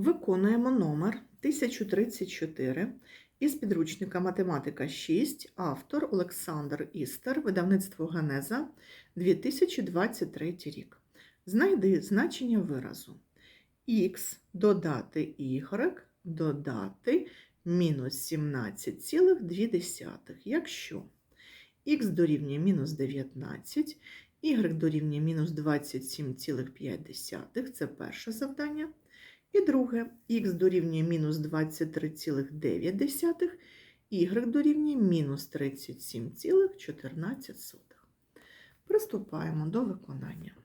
Виконуємо номер 1034 із підручника Математика 6, автор Олександр Істер, видавництво Генеза, 2023 рік. Знайди значення виразу. Х додати y додати мінус 17,2. Якщо х дорівнює мінус 19, y дорівнює мінус 27,5, це перше завдання. І друге, х дорівнює мінус 23,9, y дорівнює мінус 37,14. Приступаємо до виконання.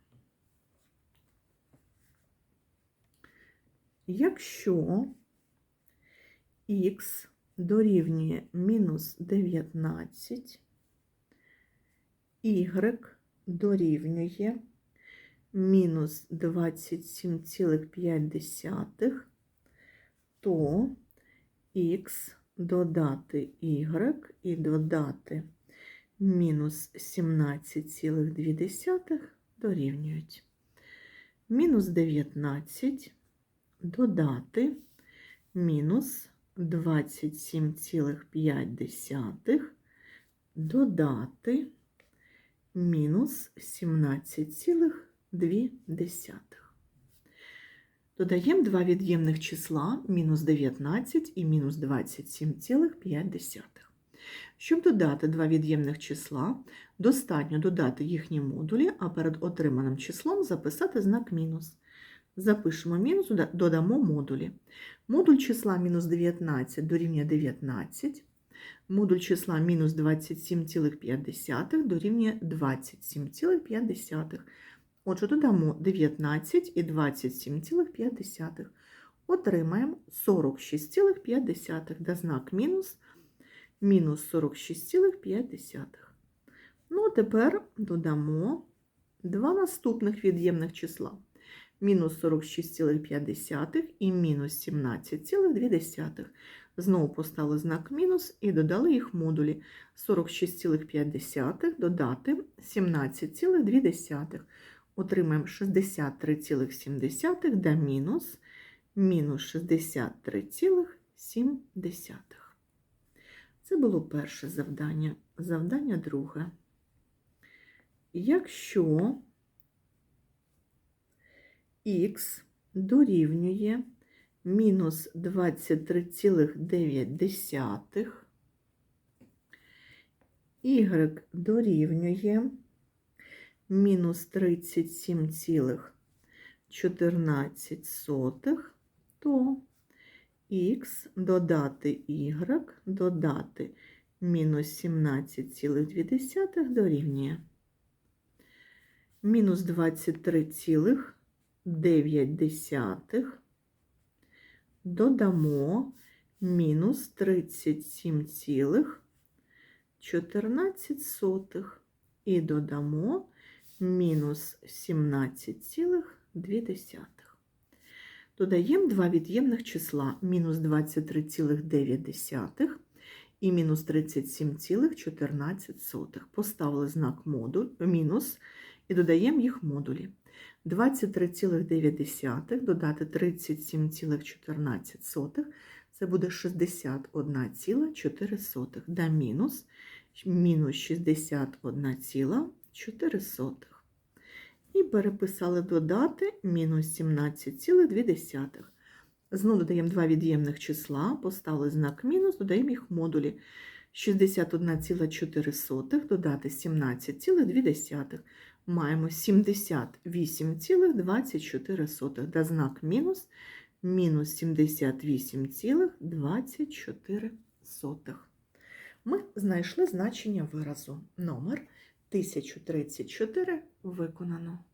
Якщо х дорівнює мінус 19, y дорівнює мінус 27,5, то х додати y і додати мінус 17,2 дорівнюють. Мінус 19 додати мінус 27,5 додати мінус 17,2. Додаємо два від'ємних числа мінус 19 і мінус 27,5. Щоб додати два від'ємних числа, достатньо додати їхні модулі, а перед отриманим числом записати знак мінус. Запишемо мінус, додамо модулі. Модуль числа мінус 19 дорівнює 19. Модуль числа мінус 27,5 дорівнює 27,5. Отже, додамо 19 і 27,5. Отримаємо 46,5, де знак мінус, мінус 46,5. Ну, а тепер додамо два наступних від'ємних числа. Мінус 46,5 і мінус 17,2. Знову поставили знак мінус і додали їх модулі 46,5 додати 17,2. Отримаємо 63,7 да мінус мінус 63,7. Це було перше завдання. Завдання друге. Якщо х дорівнює мінус 23,9, y дорівнює мінус 37,14, то х додати y додати мінус 17,2 дорівнює. Мінус 23,9 додамо мінус 37,14 і додамо мінус 17,2. Додаємо два від'ємних числа мінус 23,9 і мінус 37,14. Поставили знак модуль, мінус і додаємо їх модулі. 23,9 додати 37,14 це буде 61,4 да мінус мінус 61,4. І переписали додати мінус 17,2. Знову додаємо два від'ємних числа, поставили знак мінус, додаємо їх модулі. 61,4 додати 17,2. Маємо 78,24, да знак мінус, мінус 78,24. Ми знайшли значення виразу. Номер 1034 виконано.